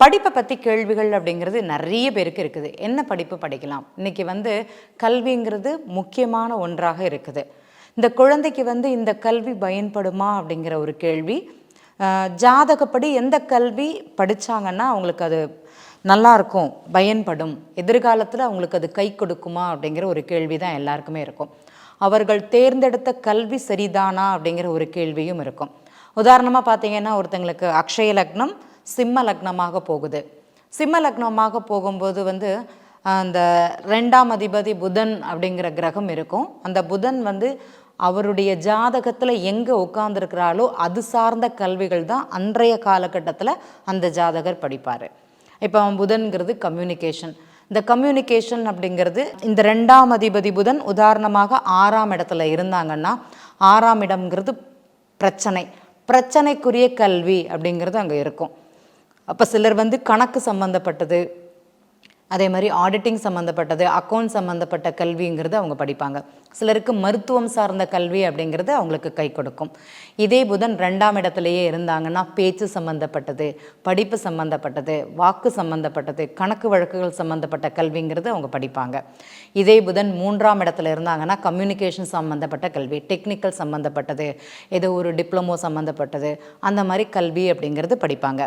படிப்பை பற்றி கேள்விகள் அப்படிங்கிறது நிறைய பேருக்கு இருக்குது. என்ன படிப்பு படிக்கலாம்? இன்றைக்கி வந்து கல்விங்கிறது முக்கியமான ஒன்றாக இருக்குது. இந்த குழந்தைக்கு வந்து இந்த கல்வி பயன்படுமா அப்படிங்கிற ஒரு கேள்வி. ஜாதகப்படி எந்த கல்வி படித்தாங்கன்னா அவங்களுக்கு அது நல்லாயிருக்கும் பயன்படும். எதிர்காலத்தில் அவங்களுக்கு அது கை கொடுக்குமா அப்படிங்கிற ஒரு கேள்வி தான் எல்லாருக்குமே இருக்கும். அவர்கள் தேர்ந்தெடுத்த கல்வி சரிதானா அப்படிங்கிற ஒரு கேள்வியும் இருக்கும். உதாரணமாக பார்த்தீங்கன்னா ஒருத்தங்களுக்கு அக்ஷய லக்னம் சிம்ம லக்னமாக போகுது. சிம்ம லக்னமாக போகும்போது வந்து அந்த ரெண்டாம் அதிபதி புதன் அப்படிங்கிற கிரகம் இருக்கும். அந்த புதன் வந்து அவருடைய ஜாதகத்தில் எங்கே உட்கார்ந்துருக்கிறாளோ அது சார்ந்த கல்விகள் தான் அன்றைய காலகட்டத்தில் அந்த ஜாதகர் படிப்பார். இப்போ அவன் புதன்கிறது கம்யூனிகேஷன் இந்த கம்யூனிகேஷன் அப்படிங்கிறது இந்த ரெண்டாம் அதிபதி புதன் உதாரணமாக ஆறாம் இடத்துல இருந்தாங்கன்னா ஆறாம் இடம்ங்கிறது பிரச்சனை. பிரச்சனைக்குரிய கல்வி அப்படிங்கிறது அங்கே இருக்கும். அப்போ சிலர் வந்து கணக்கு சம்மந்தப்பட்டது அதே மாதிரி ஆடிட்டிங் சம்மந்தப்பட்டது அக்கௌண்ட் சம்மந்தப்பட்ட கல்விங்கிறது அவங்க படிப்பாங்க. சிலருக்கு மருத்துவம் சார்ந்த கல்வி அப்படிங்கிறது அவங்களுக்கு கை கொடுக்கும். இதே புதன் ரெண்டாம் இடத்துலையே இருந்தாங்கன்னா பேச்சு சம்மந்தப்பட்டது படிப்பு சம்மந்தப்பட்டது வாக்கு சம்மந்தப்பட்டது கணக்கு வழக்குகள் சம்மந்தப்பட்ட கல்விங்கிறது அவங்க படிப்பாங்க. இதே புதன் மூன்றாம் இடத்துல இருந்தாங்கன்னா கம்யூனிகேஷன் சம்மந்தப்பட்ட கல்வி டெக்னிக்கல் சம்மந்தப்பட்டது ஏதோ ஒரு டிப்ளமோ சம்மந்தப்பட்டது அந்த மாதிரி கல்வி அப்படிங்கிறது படிப்பாங்க.